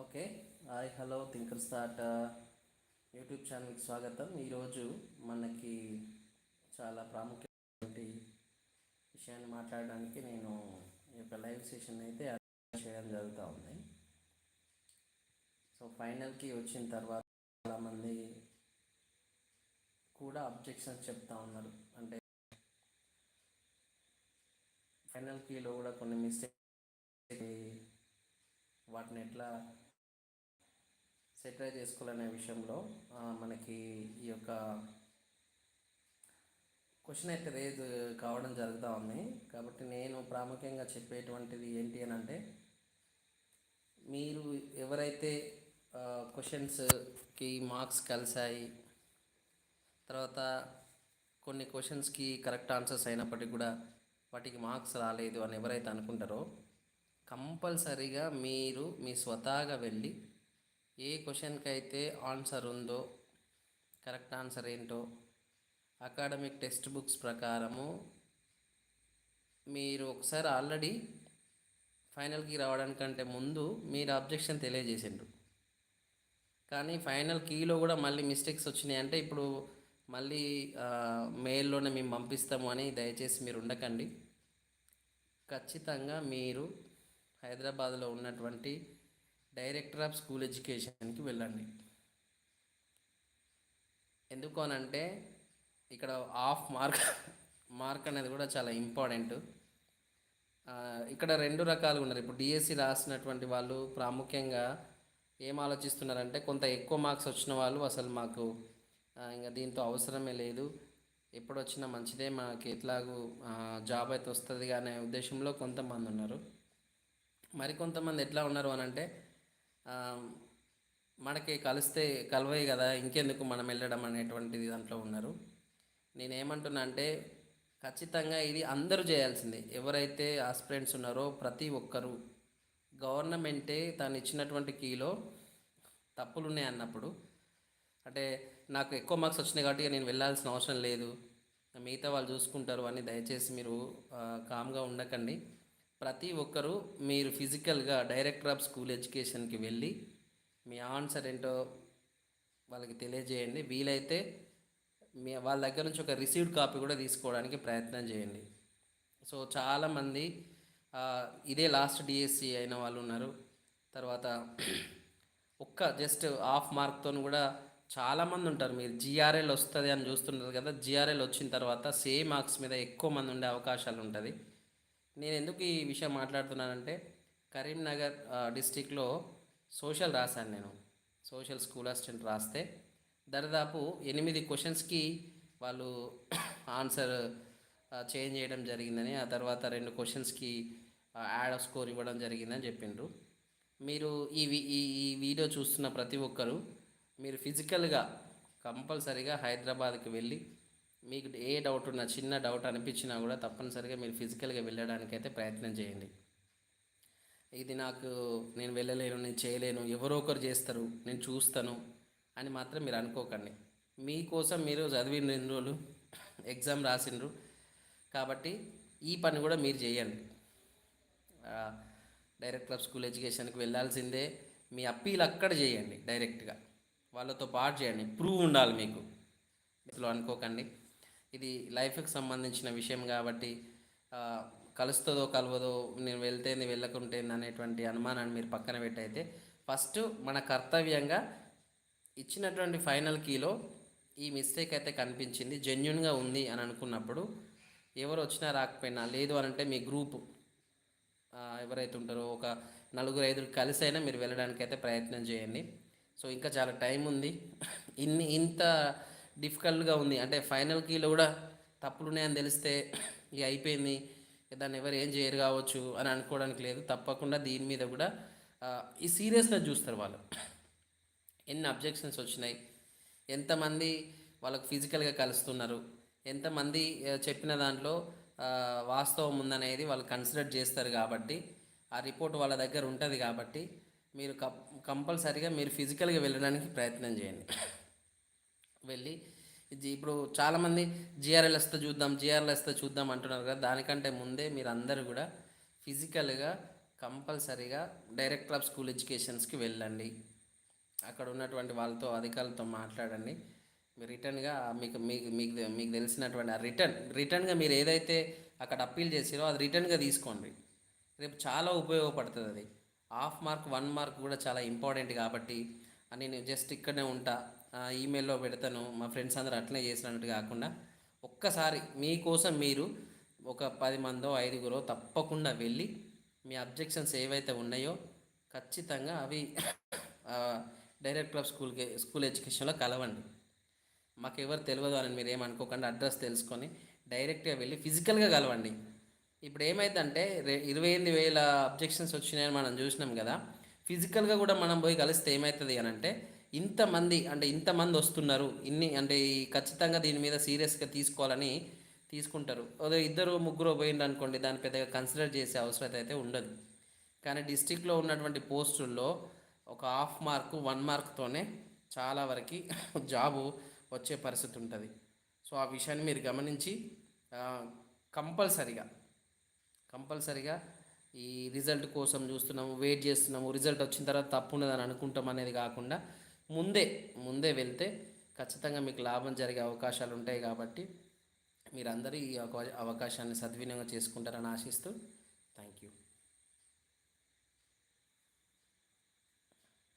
Okay. Hi hello thinker start YouTube ఛానల్కి స్వాగతం. ఈరోజు మనకి చాలా ప్రాముఖ్యమైనటువంటి విషయాన్ని మాట్లాడడానికి నేను ఈ యొక్క లైవ్ సెషన్ అయితే చేయడం జరుగుతూ ఉంది. సో ఫైనల్కి వచ్చిన తర్వాత చాలామంది కూడా అబ్జెక్షన్స్ చెప్తా ఉన్నారు. అంటే ఫైనల్ కీలో కూడా కొన్ని మిస్టేక్ వాటిని ఎట్లా సెటిల్ చేసుకోవాలనే విషయంలో మనకి ఈ యొక్క క్వశ్చన్ అయితే రేజ్ కావడం జరుగుతూ ఉంది. కాబట్టి నేను ప్రాముఖ్యంగా చెప్పేటువంటిది ఏంటి అని అంటే మీరు ఎవరైతే క్వశ్చన్స్కి మార్క్స్ కలిసాయి తర్వాత కొన్ని క్వశ్చన్స్కి కరెక్ట్ ఆన్సర్స్ అయినప్పటికీ కూడా వాటికి మార్క్స్ రాలేదు అని ఎవరైతే అనుకుంటారో కంపల్సరీగా మీరు మీ స్వతహాగా వెళ్ళి ఏ క్వశ్చన్కి అయితే ఆన్సర్ ఉందో కరెక్ట్ ఆన్సర్ ఏంటో అకాడమిక్ టెక్స్ట్ బుక్స్ ప్రకారము మీరు ఒకసారి ఆల్రెడీ ఫైనల్కి రావడానికంటే ముందు మీరు అబ్జెక్షన్ తెలియజేసిండ్రు. కానీ ఫైనల్ కీలో కూడా మళ్ళీ మిస్టేక్స్ వచ్చినాయి. అంటే ఇప్పుడు మళ్ళీ మెయిల్లోనే మేము పంపిస్తాము అని దయచేసి మీరు ఉండకండి. ఖచ్చితంగా మీరు హైదరాబాద్లో ఉన్నటువంటి డైరెక్టర్ ఆఫ్ స్కూల్ ఎడ్యుకేషన్కి వెళ్ళండి. ఎందుకు అనంటే ఇక్కడ హాఫ్ మార్క్ మార్క్ అనేది కూడా చాలా ఇంపార్టెంట్. ఇక్కడ రెండు రకాలుగా ఉన్నారు. ఇప్పుడు డిఎస్సి రాసినటువంటి వాళ్ళు ప్రాముఖ్యంగా ఏం ఆలోచిస్తున్నారంటే కొంత ఎక్కువ మార్క్స్ వచ్చిన వాళ్ళు అసలు మాకు ఇంకా దీంతో అవసరమే లేదు. ఎప్పుడు వచ్చినా మంచిదే మాకు ఎట్లాగూ జాబ్ అయితే వస్తుంది అనే ఉద్దేశంలో కొంతమంది ఉన్నారు. మరి కొంతమంది ఎట్లా ఉన్నారు అని అంటే మనకి కలిస్తే కలవయి కదా ఇంకెందుకు మనం వెళ్ళడం అనేటువంటిది దాంట్లో ఉన్నారు. నేనేమంటున్నా అంటే ఖచ్చితంగా ఇది అందరూ చేయాల్సిందే. ఎవరైతే ఆస్పిరెంట్స్ ఉన్నారో ప్రతి ఒక్కరూ గవర్నమెంటే తాను ఇచ్చినటువంటి కీలో తప్పులు ఉన్నాయి అన్నప్పుడు. అంటే నాకు ఎక్కువ మార్క్స్ వచ్చినాయి కాబట్టి నేను వెళ్ళాల్సిన అవసరం లేదు. మిగతా వాళ్ళు చూసుకుంటారు అని దయచేసి మీరు కామ్గా ఉండకండి. ప్రతి ఒక్కరూ మీరు ఫిజికల్గా డైరెక్టర్ ఆఫ్ స్కూల్ ఎడ్యుకేషన్కి వెళ్ళి మీ ఆన్సర్ ఏంటో వాళ్ళకి తెలియజేయండి. వీలైతే మీ వాళ్ళ దగ్గర నుంచి ఒక రిసీవ్డ్ కాపీ కూడా తీసుకోవడానికి ప్రయత్నం చేయండి. సో చాలామంది ఇదే లాస్ట్ డిఎస్సి అయిన వాళ్ళు ఉన్నారు. తర్వాత ఒక్క జస్ట్ హాఫ్ మార్క్తో కూడా చాలామంది ఉంటారు. మీరు జిఆర్ఎల్ వస్తుంది అని చూస్తున్నారు కదా జిఆర్ఎల్ వచ్చిన తర్వాత సేమ్ మార్క్స్ మీద ఎక్కువ మంది ఉండే అవకాశాలు ఉంటుంది. నేను ఎందుకు ఈ విషయం మాట్లాడుతున్నానంటే కరీంనగర్ డిస్టిక్లో సోషల్ రాశాను నేను. సోషల్ స్కూల్ అసిస్టెంట్ రాస్తే దరిదాపు ఎనిమిది క్వశ్చన్స్కి వాళ్ళు ఆన్సర్ చేంజ్ చేయడం జరిగిందని ఆ తర్వాత రెండు క్వశ్చన్స్కి యాడ్ స్కోర్ ఇవ్వడం జరిగిందని చెప్పిండ్రు. మీరు ఈ ఈ ఈ వీడియో చూస్తున్న ప్రతి ఒక్కరూ మీరు ఫిజికల్గా కంపల్సరీగా హైదరాబాద్కి వెళ్ళి మీకు ఏ డౌట్ ఉన్నా చిన్న డౌట్ అనిపించినా కూడా తప్పనిసరిగా మీరు ఫిజికల్గా వెళ్ళడానికి అయితే ప్రయత్నం చేయండి. ఇది నాకు నేను వెళ్ళలేను నేను చేయలేను ఎవరో ఒకరు చేస్తారు నేను చూస్తాను అని మాత్రం మీరు అనుకోకండి. మీకోసం మీరు చదివిన రెండు రోజులు ఎగ్జామ్ రాసిండ్రు కాబట్టి ఈ పని కూడా మీరు చేయండి. డైరెక్ట్ క్లబ్ స్కూల్ ఎడ్యుకేషన్కి వెళ్ళాల్సిందే మీ అప్పీల్ అక్కడ చేయండి డైరెక్ట్గా వాళ్ళతో పాటు చేయండి ప్రూవ్ ఉండాలి మీకు. ఇట్లా అనుకోకండి. ఇది లైఫ్కి సంబంధించిన విషయం కాబట్టి కలుస్తుందో కలవదో నేను వెళ్తేంది వెళ్ళకుంటేంది అనేటువంటి అనుమానాన్ని మీరు పక్కన పెట్టయితే ఫస్ట్ మన కర్తవ్యంగా ఇచ్చినటువంటి ఫైనల్ కీలో ఈ మిస్టేక్ అయితే కనిపించింది జెన్యున్గా ఉంది అని అనుకున్నప్పుడు ఎవరు వచ్చినా రాకపోయినా లేదు అని అంటే మీ గ్రూప్ ఎవరైతే ఉంటారో ఒక నలుగురు ఐదుగురు కలిసి అయినా మీరు వెళ్ళడానికి అయితే ప్రయత్నం చేయండి. సో ఇంకా చాలా టైం ఉంది. ఇన్ని ఇంత డిఫికల్ట్గా ఉంది. అంటే ఫైనల్ కీలో కూడా తప్పులు ఉన్నాయని తెలిస్తే ఇక అయిపోయింది. దాన్ని ఎవరు ఏం చేయరు కావచ్చు అని అనుకోవడానికి లేదు. తప్పకుండా దీని మీద కూడా ఈ సీరియస్నెస్ చూస్తారు వాళ్ళు. ఎన్ని అబ్జెక్షన్స్ వచ్చినాయి. ఎంతమంది వాళ్ళకు ఫిజికల్గా కలుస్తున్నారు. ఎంతమంది చెప్పిన దాంట్లో వాస్తవం ఉందనేది వాళ్ళు కన్సిడర్ చేస్తారు కాబట్టి ఆ రిపోర్ట్ వాళ్ళ దగ్గర ఉంటుంది కాబట్టి మీరు కం కంపల్సరీగా మీరు ఫిజికల్గా వెళ్ళడానికి ప్రయత్నం చేయండి. వెళ్ళి ఇది ఇప్పుడు చాలామంది జిఆర్ఎల్ వస్తే చూద్దాం జిఆర్ఎల్ వస్తే చూద్దాం అంటున్నారు కదా. దానికంటే ముందే మీరు అందరూ కూడా ఫిజికల్గా కంపల్సరీగా డైరెక్టర్ ఆఫ్ స్కూల్ ఎడ్యుకేషన్స్కి వెళ్ళండి. అక్కడ ఉన్నటువంటి వాళ్ళతో అధికారులతో మాట్లాడండి. మీరు రిటర్న్గా మీకు మీకు మీకు మీకు తెలిసినటువంటి ఆ రిటర్న్ రిటర్న్గా మీరు ఏదైతే అక్కడ అప్పీల్ చేసారో అది రిటర్న్గా తీసుకోండి. రేపు చాలా ఉపయోగపడుతుంది అది. హాఫ్ మార్క్ వన్ మార్క్ కూడా చాలా ఇంపార్టెంట్ కాబట్టి అని నేను జస్ట్ ఇక్కడనే ఉంటా. ఈమెయిల్లో పెడతాను. మా ఫ్రెండ్స్ అందరూ అట్లనే చేసినట్టు కాకుండా ఒక్కసారి మీకోసం మీరు ఒక పది మందో ఐదుగురో తప్పకుండా వెళ్ళి మీ అబ్జెక్షన్స్ ఏవైతే ఉన్నాయో ఖచ్చితంగా అవి డైరెక్ట్ క్లబ్ స్కూల్కి స్కూల్ ఎడ్యుకేషన్లో కలవండి. మాకు ఎవరు తెలియదు అని మీరు ఏమనుకోకుండా అడ్రస్ తెలుసుకొని డైరెక్ట్గా వెళ్ళి ఫిజికల్గా కలవండి. ఇప్పుడు ఏమైందంటే రే ఇరవై ఎనిమిది వేల అబ్జెక్షన్స్ వచ్చినాయని మనం చూసినాం కదా. ఫిజికల్గా కూడా మనం పోయి కలిస్తే ఏమవుతుంది అని అంటే ఇంతమంది అంటే ఇంతమంది వస్తున్నారు ఇన్ని అంటే ఈ ఖచ్చితంగా దీని మీద సీరియస్గా తీసుకోవాలని తీసుకుంటారు. అదే ఇద్దరు ముగ్గురు పోయిండు అనుకోండి దాన్ని పెద్దగా కన్సిడర్ చేసే అవసరం అయితే ఉండదు. కానీ డిస్టిక్లో ఉన్నటువంటి పోస్టుల్లో ఒక హాఫ్ మార్క్ వన్ మార్క్తోనే చాలా వరకు జాబు వచ్చే పరిస్థితి ఉంటుంది. సో ఆ విషయాన్ని మీరు గమనించి కంపల్సరిగా కంపల్సరిగా ఈ రిజల్ట్ కోసం చూస్తున్నాము వెయిట్ చేస్తున్నాము రిజల్ట్ వచ్చిన తర్వాత తప్పు ఉండదని అనుకుంటాం అనేది కాకుండా ముందే ముందే వెళ్తే ఖచ్చితంగా మీకు లాభం జరిగే అవకాశాలు ఉంటాయి కాబట్టి మీరందరూ ఈ అవకాశాన్ని సద్వినియోగం చేసుకుంటారని ఆశిస్తూ